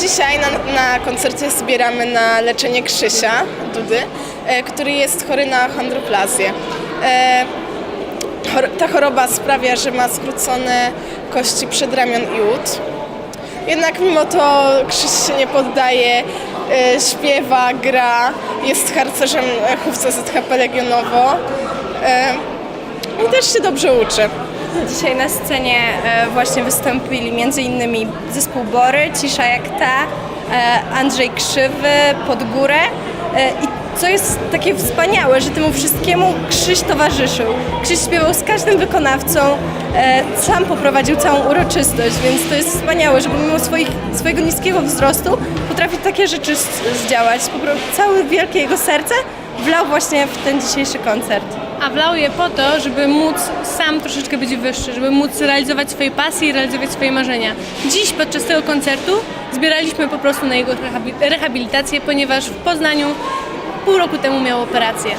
Dzisiaj na, na koncercie zbieramy na leczenie Krzysia Dudy, e, który jest chory na chondroplazję. E, chor- ta choroba sprawia, że ma skrócone kości przedramion i ud. Jednak mimo to Krzyś się nie poddaje, e, śpiewa, gra, jest harcerzem e, chówce ZHP Legionowo e, i też się dobrze uczy. Dzisiaj na scenie e, właśnie wystąpili m.in. zespół Bory, Cisza jak ta, e, Andrzej Krzywy, Pod górę. E, I co jest takie wspaniałe, że temu wszystkiemu Krzyś towarzyszył. Krzyś śpiewał z każdym wykonawcą, sam poprowadził całą uroczystość, więc to jest wspaniałe, że pomimo swoich, swojego niskiego wzrostu potrafi takie rzeczy zdziałać. Całe wielkie jego serce wlał właśnie w ten dzisiejszy koncert. A wlał je po to, żeby móc sam troszeczkę być wyższy, żeby móc realizować swoje pasje i realizować swoje marzenia. Dziś podczas tego koncertu zbieraliśmy po prostu na jego rehabi- rehabilitację, ponieważ w Poznaniu pół roku temu miał operację.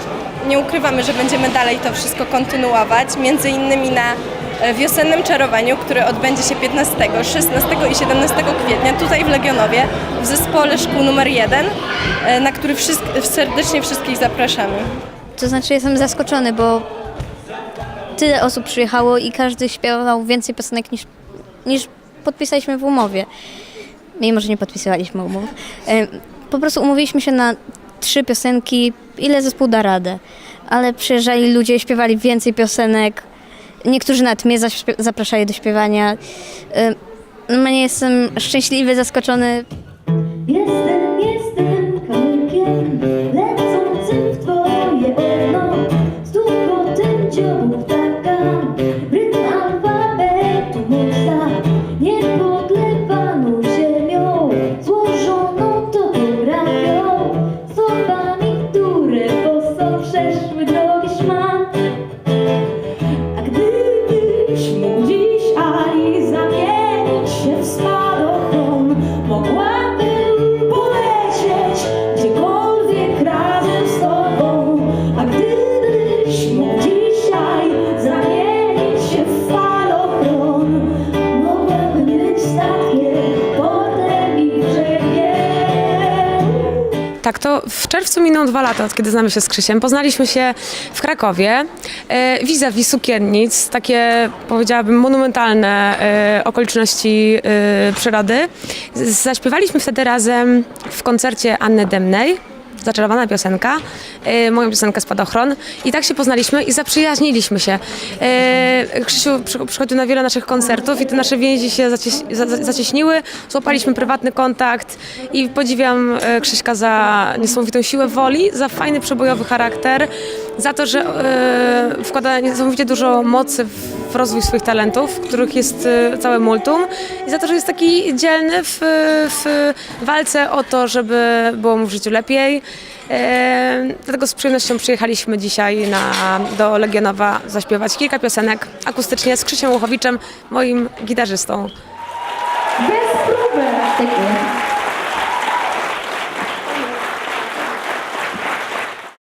Nie ukrywamy, że będziemy dalej to wszystko kontynuować, między innymi na e, wiosennym czarowaniu, które odbędzie się 15, 16 i 17 kwietnia tutaj w Legionowie w zespole szkół numer 1, e, na który serdecznie wszystkich zapraszamy. To znaczy jestem zaskoczony, bo tyle osób przyjechało i każdy śpiewał więcej piosenek niż, niż podpisaliśmy w umowie. Mimo, że nie podpisywaliśmy umów. E, Po prostu umówiliśmy się na trzy piosenki, ile zespół da radę. Ale przyjeżdżali ludzie, śpiewali więcej piosenek. Niektórzy nawet mnie zapraszali do śpiewania. E, No, jestem szczęśliwy, zaskoczony. Jestem, jestem Dziobu ptaka, rytm alfabetu musa Niepodlewaną ziemią, złożoną topografią Słowami, które boso przeszły drogi szmat. A gdybyś mógł dzisiaj zamienić się w spadochron, Tak, to w czerwcu minął dwa lata, od kiedy znamy się z Krzysiem. Poznaliśmy się w Krakowie, e, vis-a-vis sukiennic, takie powiedziałabym monumentalne e, okoliczności e, przyrody. Zaśpiewaliśmy wtedy razem w koncercie Anny Demnej. Zaczarowana piosenka, e, moją piosenkę Spadochron. I tak się poznaliśmy i zaprzyjaźniliśmy się. E, Krzysiu przy, przychodził na wiele naszych koncertów i te nasze więzi się zacieś, za, za- zacieśniły, złapaliśmy prywatny kontakt i podziwiam e, Krzyśka za niesamowitą siłę woli, za fajny przebojowy charakter, za to, że e, wkłada niesamowicie dużo mocy w w rozwój swoich talentów, których jest e, całe multum i za to, że jest taki dzielny w, w walce o to, żeby było mu w życiu lepiej. E, dlatego z przyjemnością przyjechaliśmy dzisiaj na, do Legionowa zaśpiewać kilka piosenek akustycznie z Krzysiem Łuchowiczem, moim gitarzystą. Bez próby! Dziękuję.